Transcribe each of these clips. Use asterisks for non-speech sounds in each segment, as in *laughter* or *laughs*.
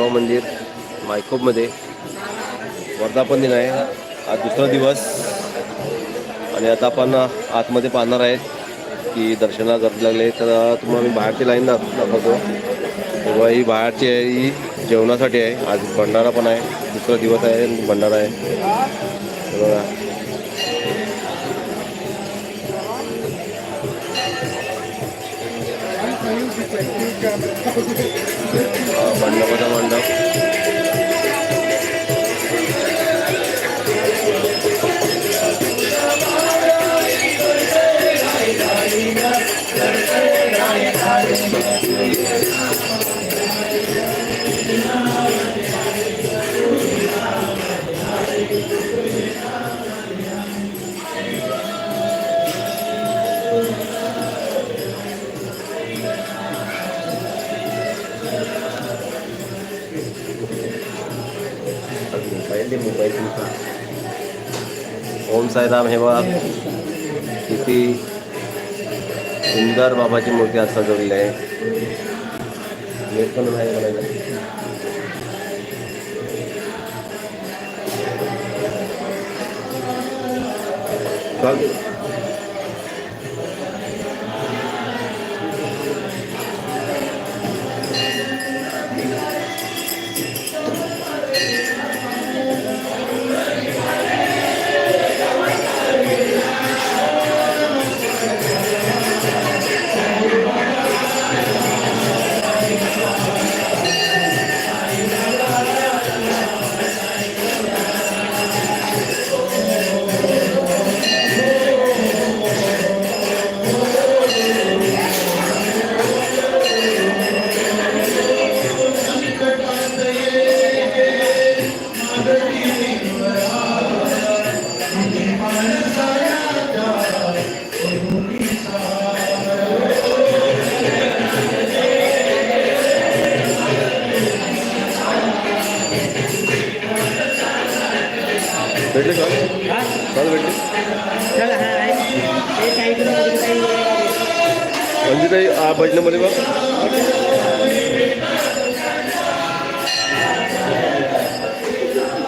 साईबाबा मंदिर मायकोबमध्ये वर्धापन दिन आहे. आज दुसरा दिवस. आणि आता आपण आतमध्ये पाहणार आहेत की दर्शनाला गर्दी लागले तर तुम्हाला मी बाहेरची लाईन दाखवतो. तेव्हा ही बाहेरची आहे ही जेवणासाठी आहे. आज भंडारा पण आहे. दुसरा दिवस आहे भंडारा आहे. हे बघा हा, ओम साईराम हे बघा. किती सुंदर बाबाची मूर्ती आज सजवलेली आहे. नेट पण चालतं. म्हणजे काही आ भजनामध्ये बघ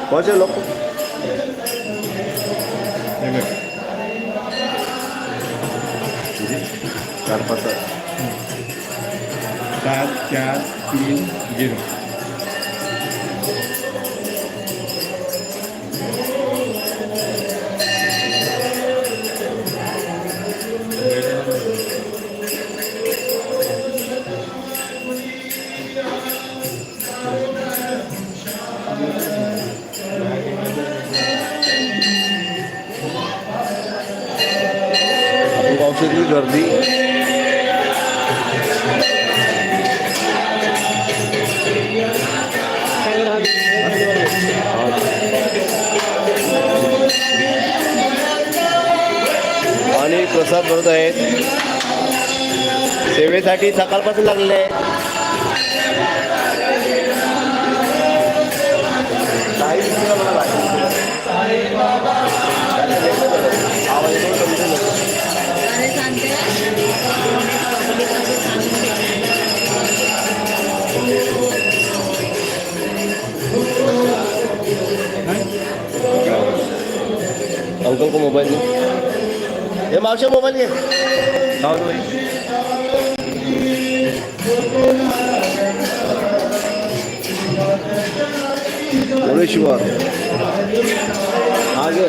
कोणचे लोक चार पाच सात. सात चार सेवेसाठी सकाळपासून लागलेले आहे काही दिवसाला मला लागेल. आवाज येतो समजेल नको. अंकल को मोबाइल दे ये मावशे मोबाईल घे खाऊ दे बाई. भुवनेश्वर हा घे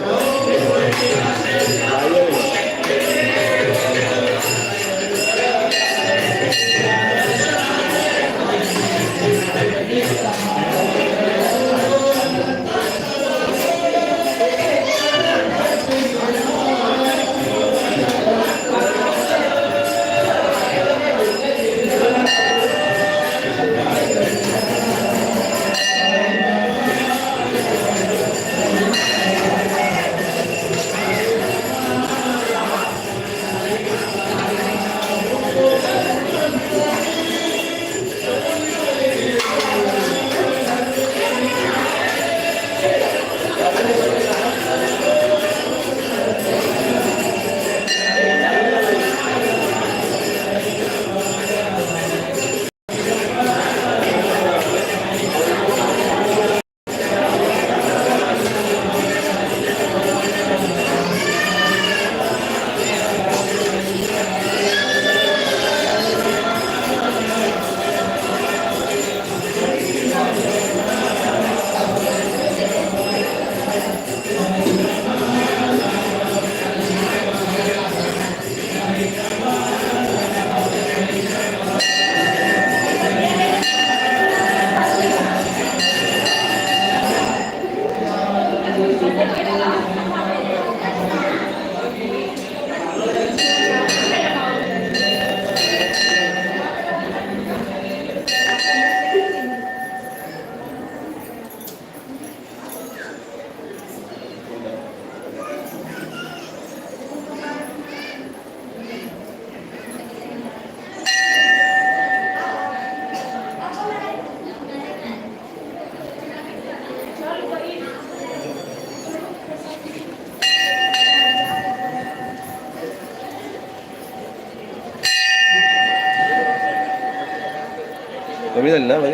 कमी झाली ना भाई?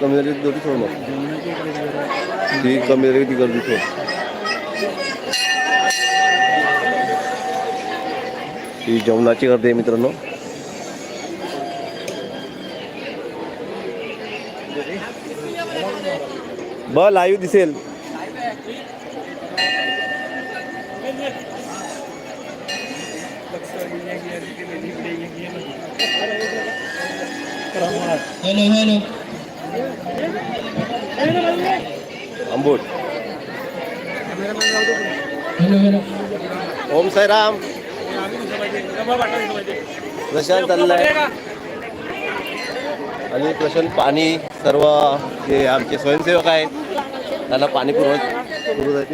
कमी झाली तर गर्दी सोड मग ती कमी झाली ती गर्दी सोड. ही जेवणाची गर्दी आहे मित्रांनो. ब लाईव्ह दिसेल. हॅलो हॅलो आंबूट ओम साई ओम प्रशांत आहे आणि प्रशांत पाणी सर्व जे आमचे स्वयंसेवक आहेत त्यांना पाणी पुरवत पुरवत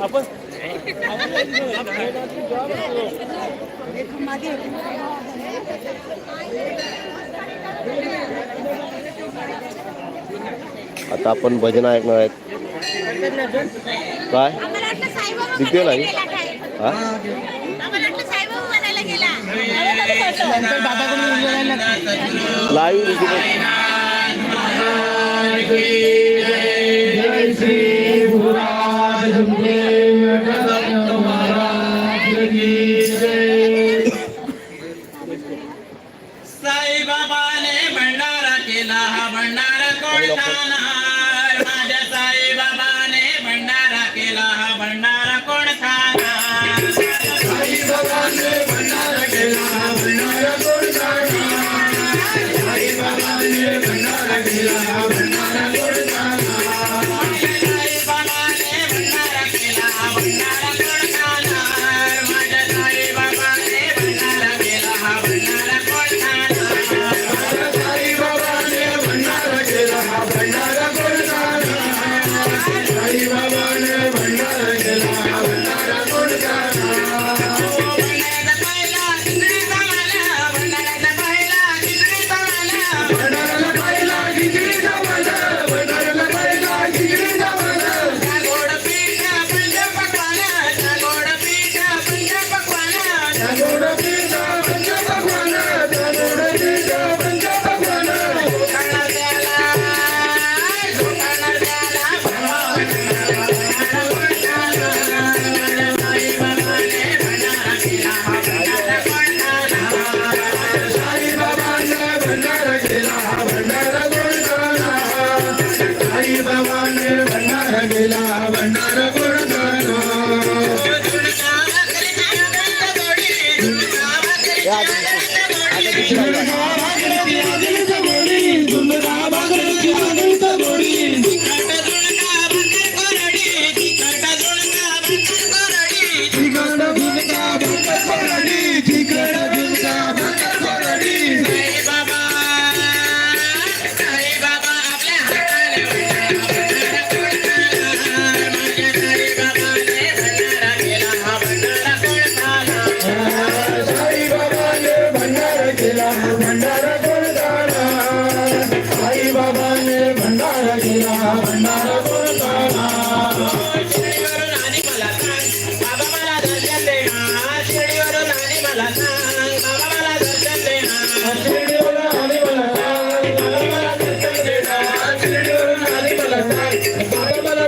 आपण आता आपण भजन ऐकणार आहेत काय दिसते नाही live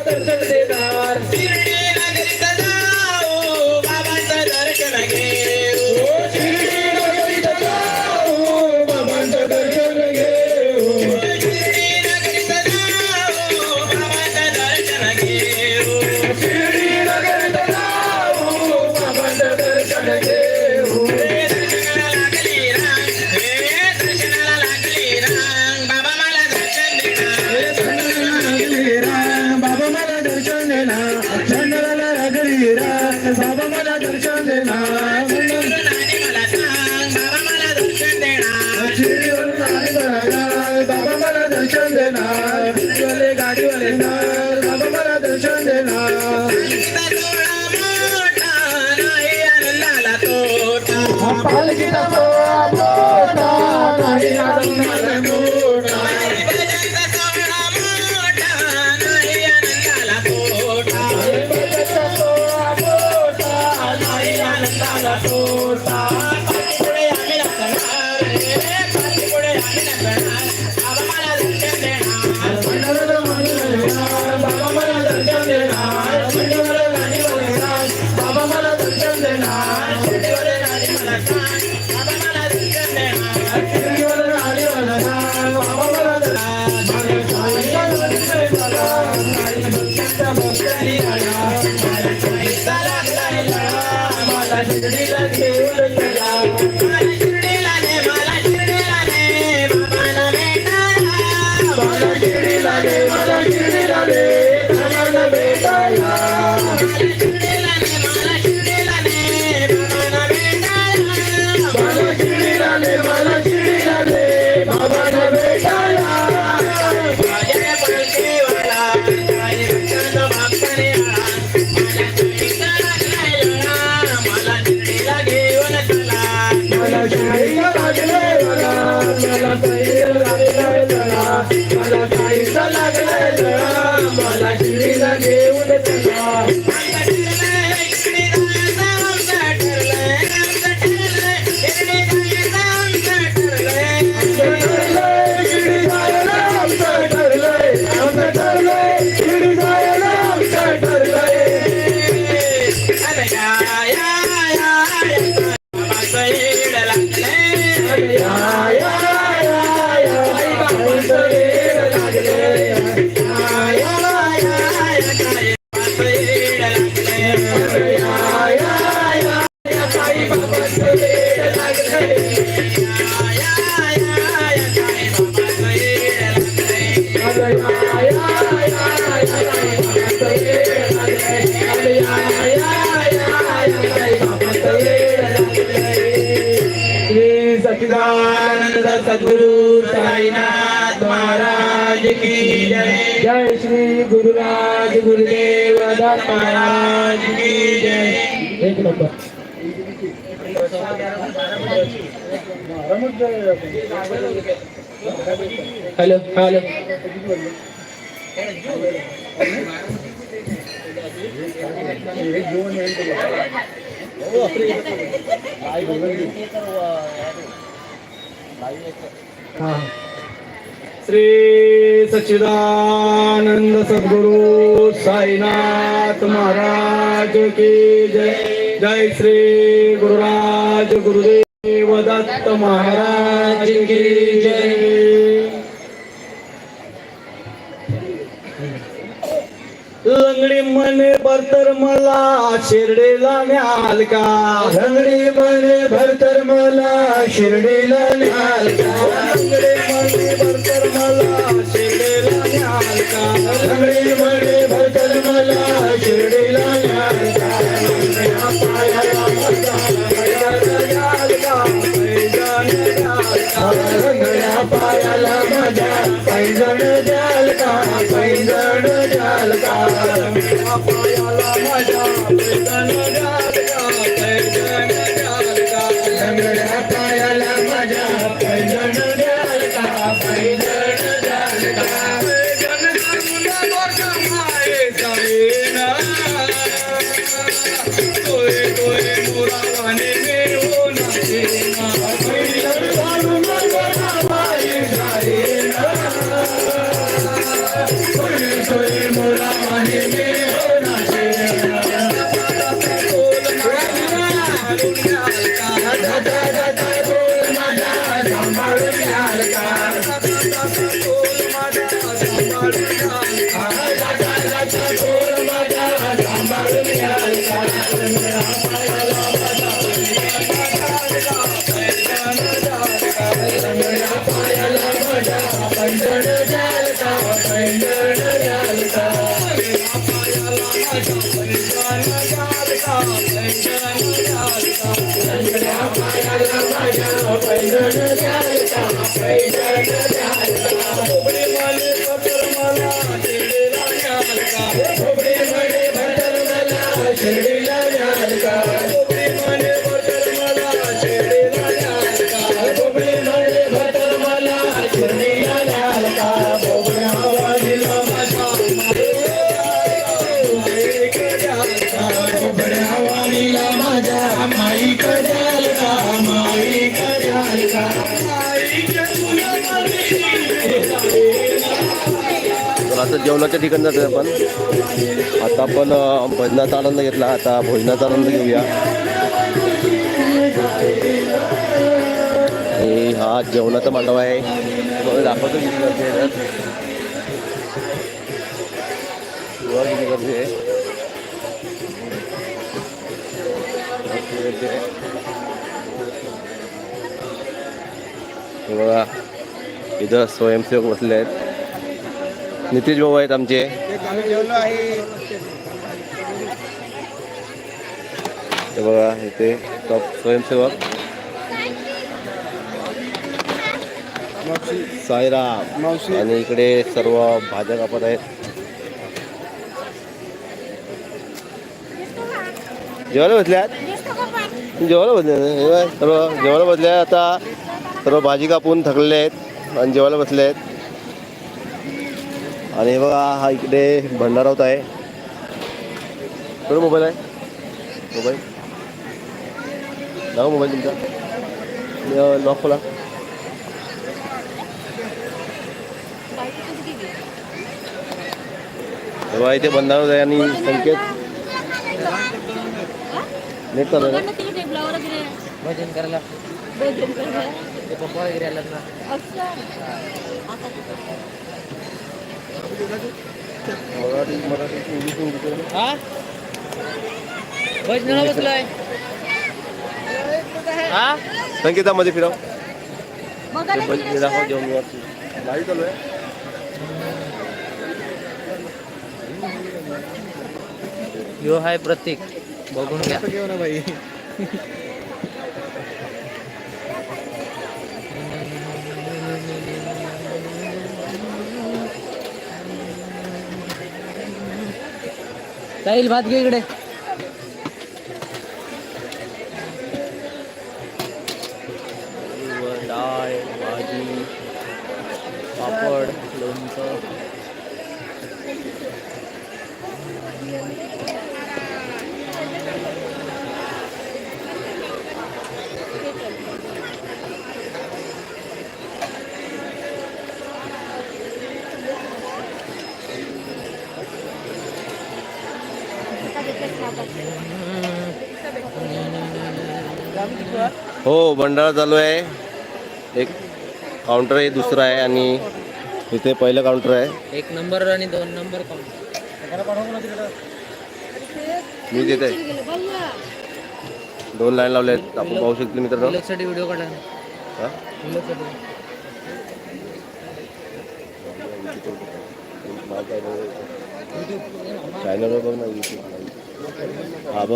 Gracias. *laughs* Chandana, Chandana, Chandana, Chandana, Chandana, la la la la la महाराज की जय एक नंबर हेलो हेलो हाँ श्री सच्चिदानंद सद्गुरु साईनाथ महाराज की जय. जय श्री गुरुराज गुरुदेव दत्त महाराज की जय. लंगडी मने भरतर मला शिर्डीला न्याल का? लंगडी मने भरतर मला शिर्डीला न्याल का? मला शिर्डीला Sobre जेवणाच्या ठिकाणी जातो आपण. आता आपण भजनाचा आनंद घेतला. आता भोजनाचा आनंद घेऊया. आणि हा जेवणाचा मांडव आहे. दाखवतो किती गर्दी आहे. किती गर्दी आहे. बघा इथं स्वयंसेवक बसले आहेत. नितीश भाऊ आहेत आमचे. हे बघा इथे टॉप स्वयंसेवक. साईराम. आणि इकडे सर्व भाज्या कापत आहेत. जेवायला बसल्यात? जेवायला बसले बघ, सर्व जेवायला बसले आता. सर्व भाजी कापून थकलेले आहेत आणि जेवायला बसले आहेत आणि हे बघा हा इकडे भंडारा होत आहे. कुठे मोबाईल आहे. मोबाईल दाखव मोबाईल तुमचा. लॉक खोला. बघा इथे भंडारा होत आहे आणि संकेत. नेट चालू आहे भजन करायला. ते पप्पा वगैरे आलात ना. मराठी मराठी इंग्लिश इंग्लिश हा? भजनाला बसलोय हा संकेतामध्ये फिरव बघायला दाखव जेवण वरती लाईव्ह चालू यो हाय प्रतीक बघून घ्या साहिल भात घे इकडे. हो भंडारा चालू आहे. एक काउंटर आहे दुसरा आहे आणि इथे पहिलं काउंटर आहे. एक नंबर आणि दोन नंबर मी देत आहे दोन लाईन लावले आहेत आपण पाहू शकतो मित्रांनो. विलगसाठी व्हिडिओ काढा. हा? चॅनलवर बघ ना YouTube.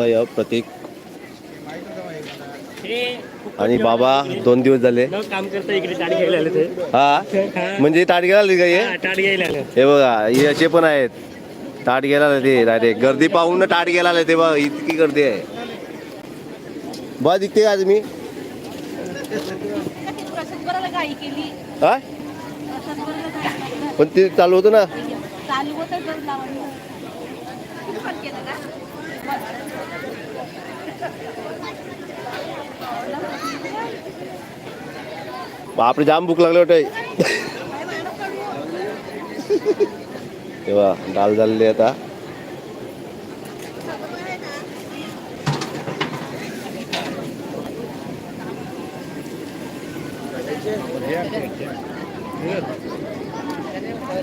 या प्रतीक. आणि बाबा दोन दिवस झाले. काम करता इकडे ताट घ्यायला आले ते हा? म्हणजे ताट घ्यायला आली का हे? ताट घ्यायला आले. हे बघा हे असे पण आहेत. ताट घ्यायला आले ते डायरेक्ट गर्दी पाहून ताट घ्यायला आले ते बघ इतकी गर्दी आहे. बा दिसते का आज मी? गाई केली हा? गाई केली. पण ते चालू होतं ना. चालू होतं बापरे जाम भूक लागले होते तेव्हा डाल झालेली आता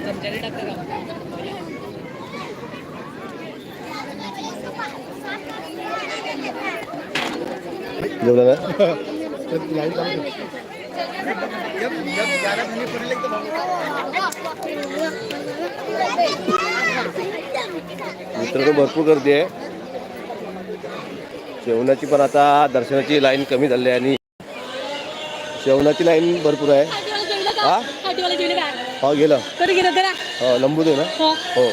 चमच्याने जेवलं ना मित्रांनो भरपूर गर्दी आहे. जेवणाची पण आता दर्शनाची लाईन कमी झाली आहे आणि जेवणाची लाईन भरपूर आहे. हा? हो गेलं हो लंबू दे ना. हो. हो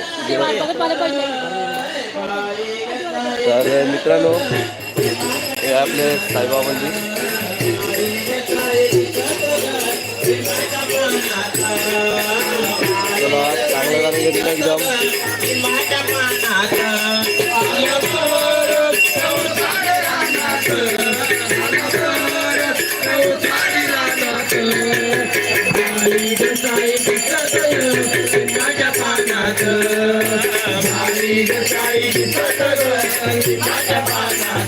तर मित्रांनो हे आपले साईबाबांची चला चांगलं गाणं घेतलं एकदम.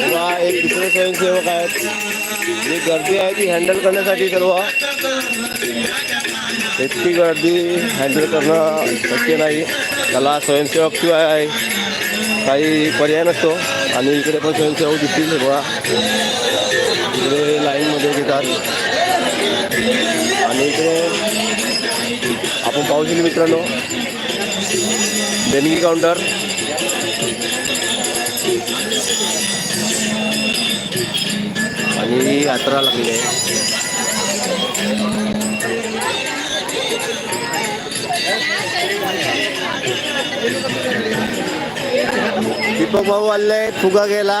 किंवा एक दुसरे स्वयंसेवक आहेत जी गर्दी आहे ती हँडल करण्यासाठी सर्व इतकी गर्दी हँडल करणं शक्य नाही त्याला स्वयंसेवक शिवाय आहे काही पर्याय नसतो आणि इकडे पण स्वयंसेवक दिसतील बघा इकडे लाईनमध्ये घेतात आणि इकडे आपण पाहू शकतो मित्रांनो. देणगी काउंटर आणि यात्रा लागली आहे. दीपक भाऊ आले फुगा गेला